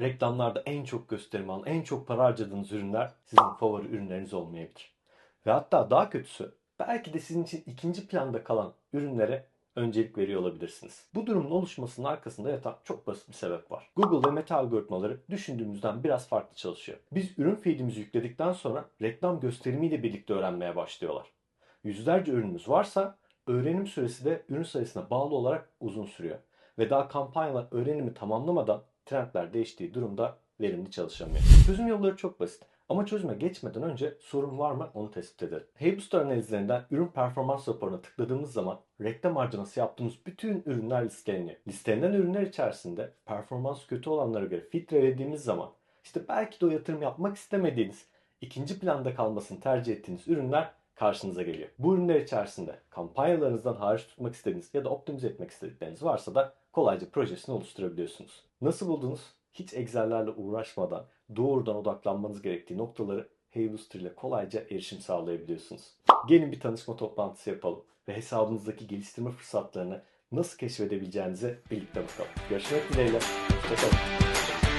Reklamlarda en çok gösterim alan, en çok para harcadığınız ürünler sizin favori ürünleriniz olmayabilir. Ve hatta daha kötüsü belki de sizin için ikinci planda kalan ürünlere öncelik veriyor olabilirsiniz. Bu durumun oluşmasının arkasında yatan çok basit bir sebep var. Google ve Meta algoritmaları düşündüğümüzden biraz farklı çalışıyor. Biz ürün feedimizi yükledikten sonra reklam gösterimiyle birlikte öğrenmeye başlıyorlar. Yüzlerce ürünümüz varsa öğrenim süresi de ürün sayısına bağlı olarak uzun sürüyor. Ve daha kampanyalar öğrenimi tamamlamadan trendler değiştiği durumda verimli çalışamıyor. Çözüm yolları çok basit. Ama çözüme geçmeden önce sorun var mı onu tespit edelim. Heybooster analizlerinden ürün performans raporuna tıkladığımız zaman reklam harcaması yaptığımız bütün ürünler listeleniyor. Listelenen ürünler içerisinde performans kötü olanlara göre filtrelediğimiz zaman işte belki de o yatırım yapmak istemediğiniz, ikinci planda kalmasını tercih ettiğiniz ürünler karşınıza geliyor. Bu ürünler içerisinde kampanyalarınızdan hariç tutmak istediğiniz ya da optimize etmek istedikleriniz varsa da kolayca projesini oluşturabiliyorsunuz. Nasıl buldunuz? Hiç Excel'lerle uğraşmadan doğrudan odaklanmanız gerektiği noktaları Heybooster ile kolayca erişim sağlayabiliyorsunuz. Gelin bir tanışma toplantısı yapalım ve hesabınızdaki geliştirme fırsatlarını nasıl keşfedebileceğinize birlikte bakalım. Görüşmek dileğiyle. Hoşçakalın.